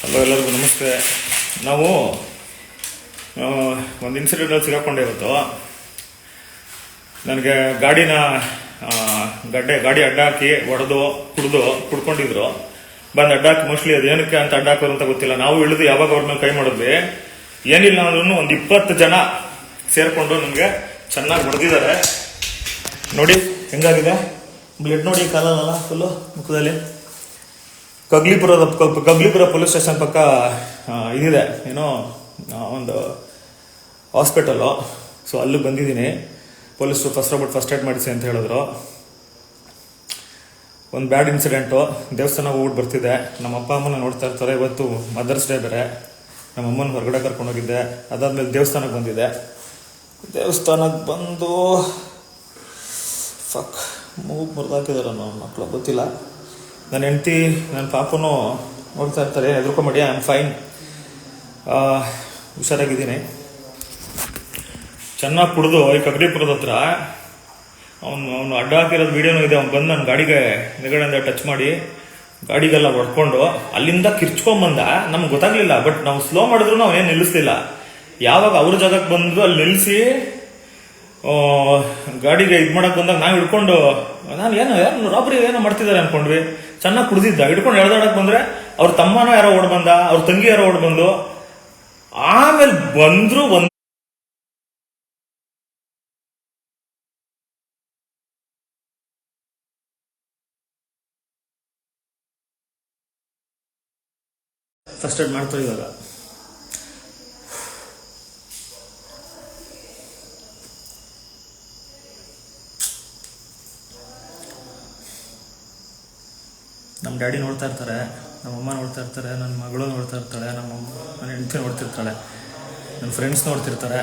Hello ಎಲ್ಲರಿಗೂ ನಮಸ್ತೆ. ನಾವು ಒಂದು ಇನ್ಸಿಡೆಂಟಲ್ಲಿ ಸಿಗಾಕೊಂಡೆ ಇವತ್ತು. ನನಗೆ ಗಾಡಿನ ಗಡ್ಡೆ, ಗಾಡಿ ಅಡ್ಡ ಹಾಕಿ ಹೊಡೆದು ಕುಡ್ದು, ಕುಡ್ಕೊಂಡಿದ್ರು. ಬಂದು ಅಡ್ಡ ಹಾಕಿ ಮೋಸ್ಟ್ಲಿ ಅದು ಏನಕ್ಕೆ ಅಂತ ಅಡ್ಡ ಹಾಕೋರು ಅಂತ ಗೊತ್ತಿಲ್ಲ. ನಾವು ಇಳಿದು ಯಾವಾಗ ಅವ್ರ ಮೇಲೆ ಕೈ ಮಾಡಿದ್ವಿ. ಏನಿಲ್ಲ ಅಂದ್ರೂ ಒಂದು ಇಪ್ಪತ್ತು ಜನ ಸೇರಿಕೊಂಡು ನಮಗೆ ಚೆನ್ನಾಗಿ ಹೊಡೆದಿದ್ದಾರೆ. ನೋಡಿ, ಹೆಂಗಾಗಿದೆ? ಬ್ಲಡ್ ನೋಡಿ ಕಾಲಲ್ಲ ಫುಲ್ಲು ಮುಖದಲ್ಲಿ. ಕಗ್ಲಿಪುರದ ಕಗ್ಲಿಪುರ ಪೊಲೀಸ್ ಸ್ಟೇಷನ್ ಪಕ್ಕ ಇದಿದೆ. ಏನೋ ಒಂದು ಹಾಸ್ಪಿಟಲು ಸೊ ಅಲ್ಲಿಗೆ ಬಂದಿದ್ದೀನಿ. ಪೊಲೀಸರು ಫಸ್ಟ್ ರೋಬಿಟ್ ಫಸ್ಟ್ ಏಡ್ ಮಾಡಿಸಿ ಅಂತ ಹೇಳಿದ್ರು. ಒಂದು ಬ್ಯಾಡ್ ಇನ್ಸಿಡೆಂಟು ದೇವಸ್ಥಾನ ಹೋಗ್ಬಿಟ್ಟು ಬರ್ತಿದೆ. ನಮ್ಮ ಅಪ್ಪ ಅಮ್ಮನ ನೋಡ್ತಾ ಇರ್ತಾರೆ. ಇವತ್ತು ಮದರ್ಸ್ ಡೇ ಬೇರೆ. ನಮ್ಮ ಅಮ್ಮನ ಹೊರಗಡೆ ಕರ್ಕೊಂಡೋಗಿದ್ದೆ ಅದಾದಮೇಲೆ ದೇವಸ್ಥಾನಕ್ಕೆ ಬಂದಿದೆ ದೇವಸ್ಥಾನಕ್ಕೆ ಬಂದು ಫಕ್ ಮೂಗ್ ಮುರಿದಾಕಿದಾರ ನಮ್ಮ ಮಕ್ಕಳು ಗೊತ್ತಿಲ್ಲ. ನನ್ನ ಹೆಂಡತಿ, ನನ್ನ ಪಾಪನು ನೋಡ್ತಾ ಇರ್ತಾರೆ ಹೆದರ್ಕೊಂಬೇಡಿ ಐ ಆಮ್ ಫೈನ್ ಹುಷಾರಾಗಿದ್ದೀನಿ. ಚೆನ್ನಾಗಿ ಕುಡಿದು ಈ ಕಗಡಿಪುರದ ಹತ್ರ, ಅವನು ಅವನು ಅಡ್ಡ ಹಾಕಿರೋದು ವೀಡಿಯೋನು ಇದೆ, ಅವ್ನು ಬಂದು ನನ್ನ ಗಾಡಿಗೆ ಎದುರುಗಡೆಯಿಂದ ಟಚ್ ಮಾಡಿ, ಗಾಡಿಗೆಲ್ಲ ಹೊಡ್ಕೊಂಡು, ಅಲ್ಲಿಂದ ಕಿರ್ಚ್ಕೊಂಬಂದ, ನಮ್ಗೆ ಗೊತ್ತಾಗ್ಲಿಲ್ಲ ಬಟ್ ನಾವು ಸ್ಲೋ ಮಾಡಿದ್ರು ಏನು ನಿಲ್ಲಿಸ್ಲಿಲ್ಲ. ಯಾವಾಗ ಅವ್ರ ಜಾಗಕ್ಕೆ ಬಂದ್ರು, ಅಲ್ಲಿ ನಿಲ್ಲಿಸಿ ಗಾಡಿಗೆ ಇದು ಮಾಡೋಕ್ಕೆ ಬಂದಾಗ ನಾವು ಹಿಡ್ಕೊಂಡು, ನಾನು ಏನೋ ಯಾರು ರಾಬ್ರಿ ಏನೋ ಮಾಡ್ತಿದ್ದಾರೆ ಅನ್ಕೊಂಡ್ವಿ. ಚೆನ್ನಾಗಿ ಕುಡಿದಿದ್ದ. ಹಿಡ್ಕೊಂಡು ಎಳ್ದಾಡಕ್ ಬಂದ್ರೆ ಅವ್ರ ತಮ್ಮನೋ ಯಾರೋ ಓಡ್ ಬಂದ, ಅವ್ರ ತಂಗಿ ಯಾರೋ ಓಡ್ ಬಂದು, ಆಮೇಲೆ ಬಂದ್ರು ಒಂದ್ ಫಸ್ಟ್ ಏಡ್ ಮಾಡ್ತಾರೆ ಇವಾಗ. ಡ್ಯಾಡಿ ನೋಡ್ತಾ ಇರ್ತಾರೆ, ನಮ್ಮ ಅಮ್ಮ ನೋಡ್ತಾ ಇರ್ತಾರೆ, ನನ್ನ ಮಗಳು ನೋಡ್ತಾ ಇರ್ತಾಳೆ, ನಮ್ಮ ನನ್ನ ಹೆಂಡತಿ ನೋಡ್ತಿರ್ತಾಳೆ, ನನ್ನ ಫ್ರೆಂಡ್ಸ್ ನೋಡ್ತಿರ್ತಾರೆ.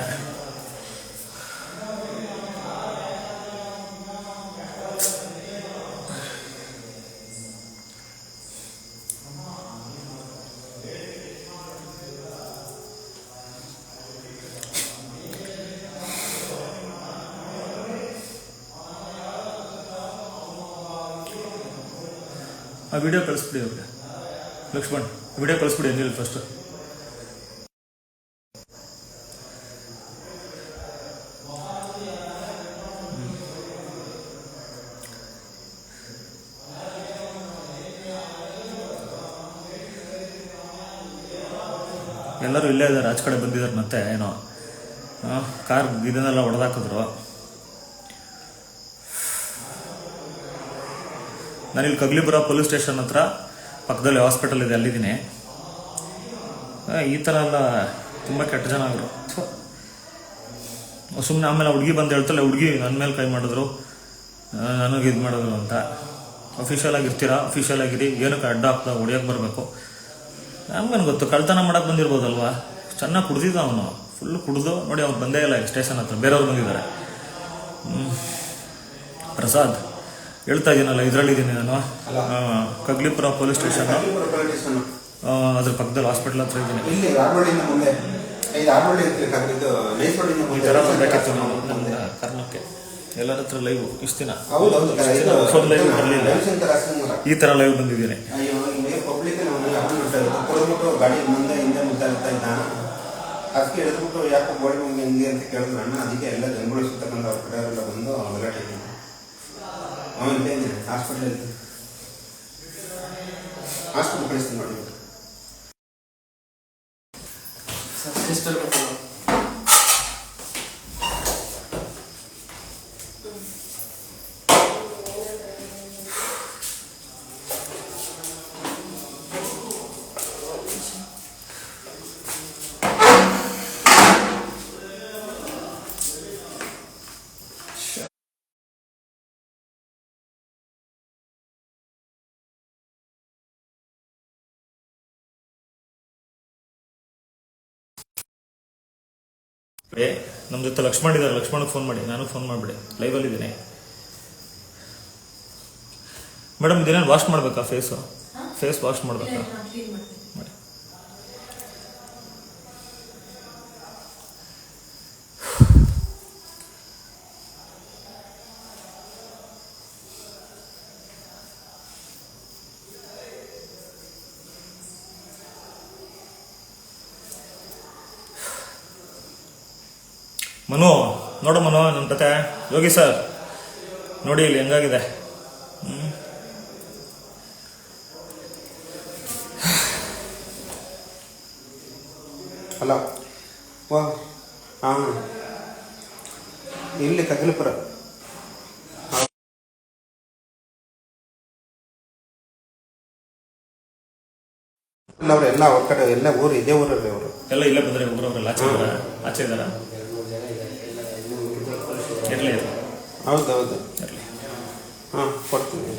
ಆ ವಿಡಿಯೋ ಕಳಿಸ್ಬಿಡಿ ಅವ್ರಿಗೆ. ಲಕ್ಷ್ಮಣ್ ವಿಡಿಯೋ ಕಳಿಸ್ಬಿಡಿ ಅಂದಿಲ್ಲ ಫಸ್ಟ್ ಎಲ್ಲರೂ ಇಲ್ಲೇ ಇದ್ದಾರೆ, ಆಚೆ ಕಡೆ ಬಂದಿದ್ದಾರೆ ಮತ್ತೆ, ಏನೋ. ಕಾರ್ ಇದನ್ನೆಲ್ಲ ಹೊಡೆದಾಕಿದ್ರು ನಾನಿಲ್ಲಿ ಕಗ್ಲಿಪುರ ಪೊಲೀಸ್ ಸ್ಟೇಷನ್ ಹತ್ರ ಪಕ್ಕದಲ್ಲಿ ಹಾಸ್ಪಿಟಲ್ ಇದೆ, ಅಲ್ಲಿದ್ದೀನಿ. ಈ ಥರ ಎಲ್ಲ ತುಂಬ ಕೆಟ್ಟ ಜನ ಅವರು ಸುಮ್ಮನೆ ಆಮೇಲೆ ಹುಡುಗಿ ಬಂದು ಹೇಳ್ತಾಳೆ ಹುಡುಗಿ ನನ್ನ ಮೇಲೆ ಕೈ ಮಾಡಿದ್ರು. ನನಗೆ ಇದು ಮಾಡಿದ್ರು ಅಂತ. ಅಫಿಷಿಯಲ್ ಆಗಿರ್ತೀರಾ ಅಫಿಷಿಯಲ್ ಆಗಿರಿ ಏನಕ್ಕೆ ಅಡ್ಡ ಹಾಕ್ತಾ ಹೊಡಿಯೋಕೆ ಬರಬೇಕು? ನಮ್ಗೇನು ಗೊತ್ತು? ಕಳ್ತನ ಮಾಡಕ್ಕೆ ಬಂದಿರ್ಬೋದಲ್ವಾ? ಚೆನ್ನಾಗಿ ಕುಡ್ದಿದ್ದ ಅವನು. ಫುಲ್ ಕುಡಿದು ನೋಡಿ, ಅವ್ನು ಬಂದೇ ಇಲ್ಲ ಸ್ಟೇಷನ್ ಹತ್ರ. ಬೇರೆಯವ್ರು ಬಂದಿದ್ದಾರೆ. ಪ್ರಸಾದ್. ಹೇಳ್ತಾ ಇದ್ದೀನಲ್ಲ ಇದರಲ್ಲಿದ್ದೀನಿ ನಾನು. Kaggalipura police station. ಅದ್ರ ಪಕ್ಕದಲ್ಲಿ ಹಾಸ್ಪಿಟಲ್ ಹತ್ರ ಇದ್ದೀನಿ ಈ ಥರ ಬರಬೇಕಿತ್ತು ನಾವು ನಮ್ಮ ಕರ್ಣಕ್ಕೆ. ಎಲ್ಲರ ಹತ್ರ ಲೈವ್ ಇಷ್ಟು ದಿನ. ಹೌದು ಹೊಸದು ಲೈವ್ ಬರಲಿಲ್ಲ. ಈ ಥರ ಲೈವ್ ಬಂದಿದ್ದೀನಿ. ಅದಕ್ಕೆ ಹೇಳಿದ್ಬಿಟ್ಟು ಯಾಕೆ ಗೋಳಿ ಮುಂದೆ ಹಿಂಗೆ ಅಂತ ಕೇಳಿದ್ರು ಅಣ್ಣ. ಅದಕ್ಕೆ ಎಲ್ಲ ಜನಗಳು ಸುತ್ತಕೊಂಡು ಅವ್ರ ಕಡೆ ಎಲ್ಲ ಬಂದು ಗಲಾಟೆ ಇಟ್ಟಿದ್ರು ಅವನು ಇಲ್ಲೇ ಇದ್ದಾನೆ ಹಾಸ್ಪಿಟಲ್ ಇರ್ತಾನೆ ಹಾಸ್ಪಿಟಲ್ ಏ ನಮ್ಮ ಜೊತೆ ಲಕ್ಷ್ಮಣ್ ಇದ್ದಾರೆ ಲಕ್ಷ್ಮಣ್ಗೆ ಫೋನ್ ಮಾಡಿ. ನಾನು ಫೋನ್ ಮಾಡಿಬಿಡಿ. ಲೈವಲ್ಲಿ ಇದ್ದೀನಿ. ಮೇಡಮ್ ದಿನ ವಾಶ್ ಮಾಡಬೇಕಾ ಫೇಸು ಫೇಸ್ ವಾಶ್ ಮಾಡಬೇಕಾ? ಮನು ನೋಡು ಮನು ನಮ್ಮ ತತೆ ಯೋಗಿ ಸರ್ ನೋಡಿ ಇಲ್ಲಿ ಹೆಂಗಾಗಿದೆ. ಹಲೋ. ಹಾಂ. ಇಲ್ಲಿ ಕಗಲಪುರ ಇಲ್ಲ ಅವ್ರು ಎಲ್ಲ ಅವ್ರ ಕಡೆ ಎಲ್ಲ ಊರು ಇದೇ ಊರಲ್ಲಿ ಅವರು. ಎಲ್ಲ ಇಲ್ಲೇ ಬಂದ್ರೆ ಊರವರೆಲ್ಲ ಆಚೆ ಇದಾರ ಆಚೆ ಇದಾರ. ಇರ್ಲಿ. ಇರ್ಲಿ ಹೌದು ಹೌದು ಇರ್ಲಿ ಹಾಂ ಕೊಡ್ತೀನಿ.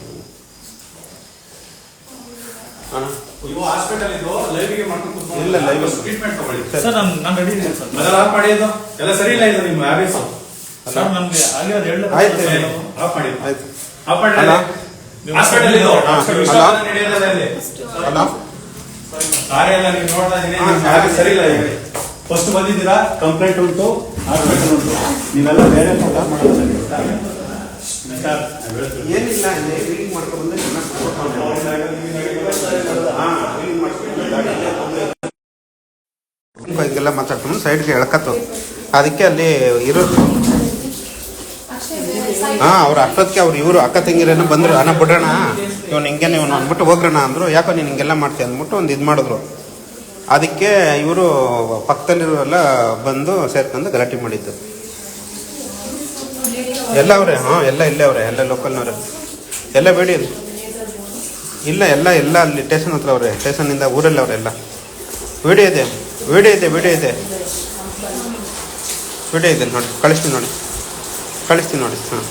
ಹಾಂ. ಇವು ಹಾಸ್ಪಿಟಲ್ ಇದು ಲೈವ್ಗೆ ಮಾಡ್ಕೊಂಡು ಕೂತ್ಕೊಂಡು ಇಲ್ಲ, live. ಟ್ರೀಟ್ಮೆಂಟ್ ತಗೊಳ್ಳಿ. ಸರ್. ನಾನು ನಾನು ರೆಡಿ ಇದ್ದೀನಿ ಸರ್. ಅದೆಲ್ಲ ಆಫ್ ಮಾಡಿ ಇದು? ಎಲ್ಲ ಸರಿ ಇಲ್ಲ ಇದು ನಿಮ್ಮ ಹ್ಯಾಬಿಟ್ಸ್ ಸರ್ ನಮ್ಗೆ ಆಗಿರೋದು ಹೇಳ ಆಯ್ತು. ಆಫ್ ಮಾಡಿ. ಆಯ್ತು. ಆಫ್ ಮಾಡಿ ಅಲ್ಲ? ಹಾಸ್ಪಿಟಲ್ ಇದು ಹಾ, ವಿಶ್ವ ಅಲ್ಲ? ನಡೆಯೋದಲ್ಲ ಇಲ್ಲಿ. ಅಲ್ಲ. ಕಾರ್ಯ ಎಲ್ಲ ನೀವು ನೋಡ್ತಾ habits ಸರಿ ಇಲ್ಲ ಫಸ್ಟ್ ಬಂದಿದ್ದೀರಾ? ಕಂಪ್ಲೇಂಟ್ ಉಂಟು? ಆರ್ಗ್ಯುಮೆಂಟ್ ಉಂಟು. ನೀವೆಲ್ಲ ಬೇರೆ ಫೋಟೋ ಮಾಡೋದು ಏನಿಲ್ಲ ವೀಲಿಂಗ್ ಮಾಡ್ಕೊಂಡು ಮಾತಾಡ್ಕೊಂಡು ಸೈಡ್ಗೆ ಎಳ್ಕತ್ತು. ಅದಕ್ಕೆ ಅಲ್ಲಿ ಇರೋದು ಹಾ ಅವ್ರು ಅಷ್ಟೊತ್ತಿಗೆ ಅವ್ರು ಇವರು ಅಕ್ಕ ತಂಗಿರೇನೋ ಬಂದ್ರು. ಅಣ್ಣ ಬಿಡೋಣ ಇವನು ಹಿಂಗೆ ಇವನು ಅಂದ್ಬಿಟ್ಟು ಹೋಗ್ರಣ ಅಂದ್ರು. ಯಾಕೋ ನೀನು ಹಿಂಗೆಲ್ಲ ಮಾಡ್ತೀಯ? ಅಂದ್ಬಿಟ್ಟು ಒಂದು ಇದು ಮಾಡಿದ್ರು. ಅದಕ್ಕೆ ಇವರು ಪಕ್ಕದಲ್ಲಿರೋರೆಲ್ಲ ಬಂದು ಸೇರ್ಕೊಂಡು ಗಲಾಟೆ ಮಾಡಿದ್ದು. ಎಲ್ಲ ಅವರೇ, ಹಾಂ, ಎಲ್ಲ ಇಲ್ಲೇ ಅವರೇ, ಎಲ್ಲ ಲೋಕಲ್ನವ್ರೆ. ಎಲ್ಲ ಬೇಡಿ. ಇಲ್ಲ, ಎಲ್ಲ ಎಲ್ಲ ಅಲ್ಲಿ ಸ್ಟೇಷನ್ ಹತ್ರ ಅವರೇ ಸ್ಟೇಷನ್ನಿಂದ ಊರಲ್ಲಿ ಅವರೆಲ್ಲ ವಿಡಿಯೋ ಇದೆ ವಿಡಿಯೋ ಇದೆ ವಿಡಿಯೋ ಇದೆ. ವಿಡಿಯೋ ಇದೆ, ನೋಡಿ, ಕಳಿಸ್ತೀನಿ ನೋಡಿ. ಕಳಿಸ್ತೀನಿ ನೋಡಿ, ಹಾಂ.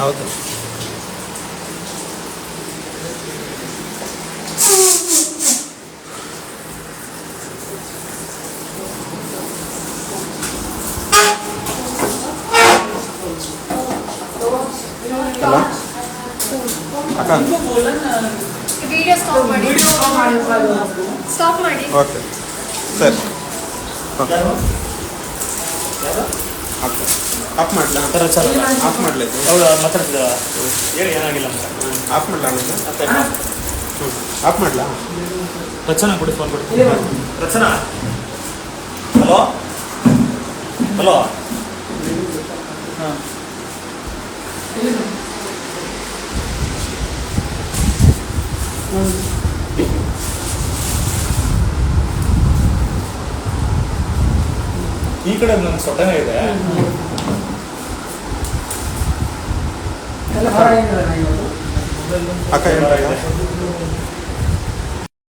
ಹೌದು ಹಲೋ ಅಕ್ಕ ವಿಡಿಯೋ ಸ್ಟಾಪ್ ಮಾಡಿ ಸ್ಟಾಪ್ ಮಾಡಿ ಓಕೆ ಸರಿ ಆಫ್ ಮಾಡಲಾ? ಥರ ಆಫ್ ಮಾಡಲಿ ಅವಳು ಮಾತಾಡ್ತಿದ್ದ. ಹೇಳಿ ಏನಾಗಿಲ್ಲ ಅಂತ. ಆಫ್ ಮಾಡಲಾ ಹ್ಞೂ ಆಫ್ ಮಾಡಲಾ? ರಚನಾ ಕೊಡಿ ಫೋನ್ ಕೊಡಿ. ರಚನಾ? ಹಲೋ? ಹಲೋ? ಈ ಕಡೆ ನನ್ನ ಸೊಟ್ಟನೇ ಇದೆ. ಅಕ್ಕ ಏನು